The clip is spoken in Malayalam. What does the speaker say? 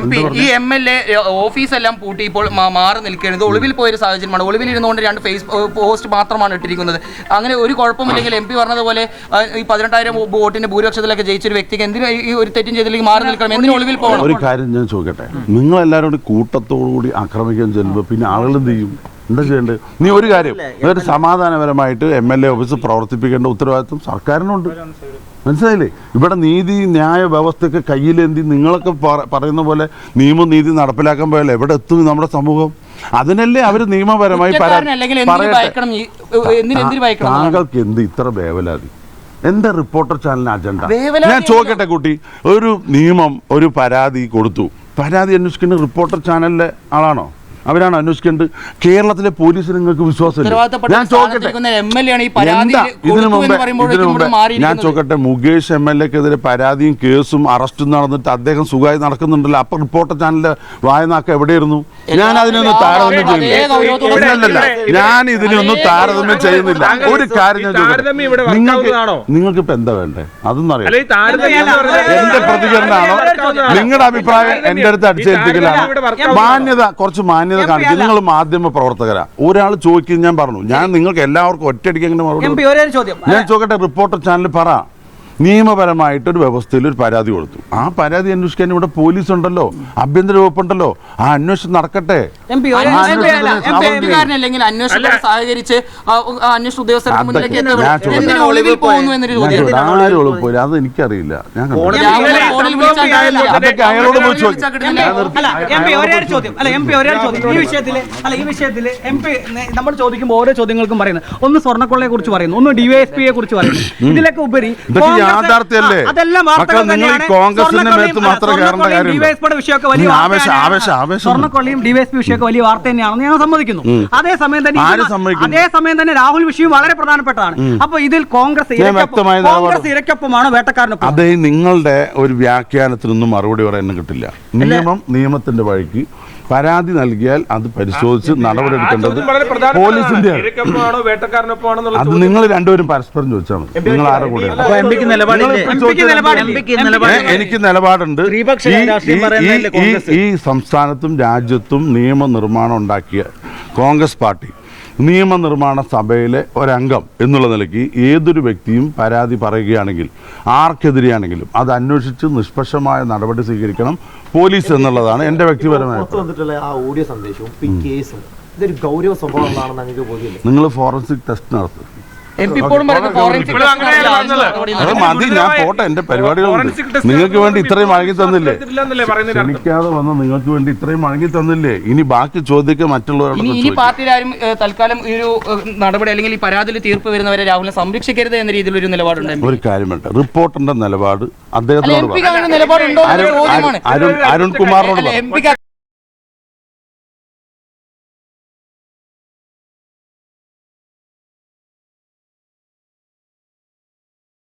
എം പി ഈ എം എൽ എ ഓഫീസെല്ലാം പൂട്ടി ഇപ്പോൾ മാറി നിൽക്കുന്നത് ഒളിവിൽ പോയൊരു സാഹചര്യമാണ്. ഒളിവിൽ ഇരുന്നുകൊണ്ട് രണ്ട് ഫേസ് പോസ്റ്റ് മാത്രമാണ് ഇട്ടിരിക്കുന്നത്. അങ്ങനെ ഒരു കുഴപ്പമില്ലെങ്കിൽ എം പി പറഞ്ഞതുപോലെ ഈ പതിനെട്ടായിരം വോട്ടിന്റെ ഭൂരിപക്ഷത്തിലൊക്കെ ജയിച്ചൊരു വ്യക്തിക്ക് എന്തിനും ഈ ഒരു തെറ്റും ചെയ്തില്ലെങ്കിൽ മാറി നിൽക്കണം? എന്തിനും ഒളിവിൽ പോകണം? ഒരു കാര്യം ഞാൻ ചോദിക്കട്ടെ. നിങ്ങൾ എല്ലാവരും കൂടി കൂട്ടത്തോടു കൂടി ആക്രമിക്കാൻ ചെല്ലുമ്പോൾ പിന്നെ ആളുകൾ എന്ത് ചെയ്യും? എന്താ ചെയ്യേണ്ടത്? നീ ഒരു കാര്യം ഒരു സമാധാനപരമായിട്ട് എം എൽ എ ഓഫീസ് പ്രവർത്തിപ്പിക്കേണ്ട ഉത്തരവാദിത്വം സർക്കാരിനുണ്ട്. മനസ്സിലായില്ലേ? ഇവിടെ നീതി ന്യായ വ്യവസ്ഥയ്ക്ക് കയ്യിലേന്തി നിങ്ങളൊക്കെ പറ- പറയുന്ന പോലെ നിയമം നീതി നടപ്പിലാക്കാൻ പോയാൽ എവിടെ എത്തും നമ്മുടെ സമൂഹം. അതിനല്ലേ അവർ നിയമപരമായി. താങ്കൾക്ക് എന്ത് ഇത്ര വേവലാതി? എന്റെ റിപ്പോർട്ടർ ചാനലിന് അജണ്ട? ഞാൻ ചോദിക്കട്ടെ കുട്ടി. ഒരു നിയമം ഒരു പരാതി കൊടുത്തു. പരാതി അന്വേഷിക്കുന്ന റിപ്പോർട്ടർ ചാനലിലെ ആളാണോ? അവരാണ് അന്വേഷിക്കേണ്ടത്. കേരളത്തിലെ പോലീസിന് നിങ്ങൾക്ക് വിശ്വാസം ഞാൻ ചോദിക്കട്ടെ എന്താ? ഇതിനു മുമ്പ് പറയുമ്പോഴേക്കും ഇതിനു മുമ്പേ ഞാൻ ചോദിക്കട്ടെ മുകേഷ് എം എൽ എക്കെതിരെ പരാതിയും കേസും അറസ്റ്റും നടന്നിട്ട് അദ്ദേഹം സുഖമായി നടക്കുന്നുണ്ടല്ലോ. അപ്പൊ റിപ്പോർട്ടർ ചാനലിലെ വായനാക്ക എവിടെയായിരുന്നു ഞാൻ അതിനൊന്നും താരതമ്യം ചെയ്യുന്നില്ല. ഞാൻ ഇതിനൊന്നും താരതമ്യം ചെയ്യുന്നില്ല. ഒരു കാര്യം ഞാൻ താരതമ്യം ചോദിക്കട്ടെ നിങ്ങൾക്ക്? നിങ്ങൾക്ക് ഇപ്പൊ എന്താ വേണ്ടേ? അതൊന്നും അല്ല അറിയാം ഈ താരതമ്യം എന്ന് പറഞ്ഞാൽ എന്റെ പ്രതികരണമാണോ? നിങ്ങളുടെ അഭിപ്രായം എന്റെ അടുത്ത് അടിച്ചേൽപ്പിക്കലാണ്. മാന്യത കുറച്ച് മാന്യത കാണിക്കും നിങ്ങൾ മാധ്യമ പ്രവർത്തകരാ. ഒരാൾ ചോദിക്കുന്നത് ഞാൻ പറഞ്ഞു. ഞാൻ നിങ്ങൾക്ക് എല്ലാവർക്കും ഒറ്റയടിക്ക് എങ്ങനെ മറുപടി ഞാൻ ചോദിക്കട്ടെ റിപ്പോർട്ടർ ചാനൽ പറ. നിയമപരമായിട്ടൊരു വ്യവസ്ഥയിൽ ഒരു പരാതി കൊടുത്തു. ആ പരാതി അന്വേഷിക്കാൻ ഇവിടെ പോലീസ് ഉണ്ടല്ലോ ആഭ്യന്തര വകുപ്പുണ്ടല്ലോ ആ അന്വേഷണം നടക്കട്ടെ. സഹകരിച്ച് അന്വേഷണ ആരും ഒളിപ്പോയില്ല അത് എനിക്കറിയില്ല. ഞാൻ. അതൊക്കെ അയാളോട് നമ്മൾ ചോദിക്കുമ്പോൾ ഓരോ ചോദ്യങ്ങൾക്കും പറയുന്നത്. ഒന്ന് സ്വർണക്കൊള്ളയെ കുറിച്ച് പറയുന്നു. ഒന്ന് ഡിവൈഎസ്പിയെ കുറിച്ച് പറയുന്നു ഇതിലൊക്കെ ഉപരി യാഥാർത്ഥ്യമല്ലേ? അതെല്ലാം വാർത്തകൾ തന്നെയാണ്. സ്വർണക്കൊള്ളയും. ഡിവൈഎസ്പി വിഷയമൊക്കെ വലിയ വാർത്ത തന്നെയാണെന്ന് ഞാൻ സമ്മതിക്കുന്നു. അതേസമയം തന്നെ അതേസമയം തന്നെ രാഹുൽ വിഷയം വളരെ പ്രധാനപ്പെട്ടതാണ്. അപ്പൊ ഇതിൽ കോൺഗ്രസ് കോൺഗ്രസ് ഇരക്കൊപ്പമാണ് വേട്ടക്കാരനൊപ്പം അത് നിങ്ങളുടെ ഒരു വ്യാഖ്യാനത്തിനൊന്നും മറുപടി പറയാൻ കിട്ടില്ല. നിയമം നിയമത്തിന്റെ വഴിക്ക് പരാതി നൽകിയാൽ അത് പരിശോധിച്ച് നടപടിയെടുക്കേണ്ടത് പോലീസിന്റെ അത് നിങ്ങൾ രണ്ടുപേരും പരസ്പരം ചോദിച്ചാണ് മതി. നിങ്ങൾ ആരെ കൂടെ എനിക്ക് നിലപാടുണ്ട്. ഈ- രാഷ്ട്രീയം ഈ- കോൺഗ്രസ്? ഈ സംസ്ഥാനത്തും രാജ്യത്തും നിയമനിർമ്മാണം ഉണ്ടാക്കിയ കോൺഗ്രസ് പാർട്ടി നിയമനിർമ്മാണ സഭയിലെ ഒരംഗം എന്നുള്ള നിലയ്ക്ക് ഏതൊരു വ്യക്തിയും പരാതി പറയുകയാണെങ്കിൽ ആർക്കെതിരെയാണെങ്കിലും അത് അന്വേഷിച്ച് നിഷ്പക്ഷമായ നടപടി സ്വീകരിക്കണം പോലീസ് എന്നുള്ളതാണ് എന്റെ വ്യക്തിപരമായ ആ ഓഡിയോ സന്ദേശവും ഇതൊരു ഗൗരവ സ്വഭാവമാണെന്ന് നിങ്ങൾ ഫോറൻസിക് ടെസ്റ്റ് നടത്തും. മതി ഞാൻ പോട്ടെ എന്റെ പരിപാടികളുണ്ട് നിങ്ങൾക്ക് വേണ്ടി ഇത്രയും വഴങ്ങി തന്നില്ലേ? ക്ഷണിക്കാതെ വന്ന നിങ്ങൾക്ക് വേണ്ടി ഇത്രയും വഴങ്ങി തന്നില്ലേ? ഇനി ബാക്കി ചോദ്യമൊക്കെ മറ്റുള്ളവരോട് പാർട്ടിയിലാരും തൽക്കാലം ഈ ഒരു നടപടി അല്ലെങ്കിൽ ഈ പരാതിയിൽ തീർപ്പ് വരുന്നവരെ രാഹുലിനെ സംരക്ഷിക്കരുത് എന്ന രീതിയിലൊരു നിലപാടുണ്ട് ഒരു കാര്യമുണ്ട് റിപ്പോർട്ടറിന്റെ നിലപാട് അദ്ദേഹത്തിനോട് അരുൺകുമാറിനോട്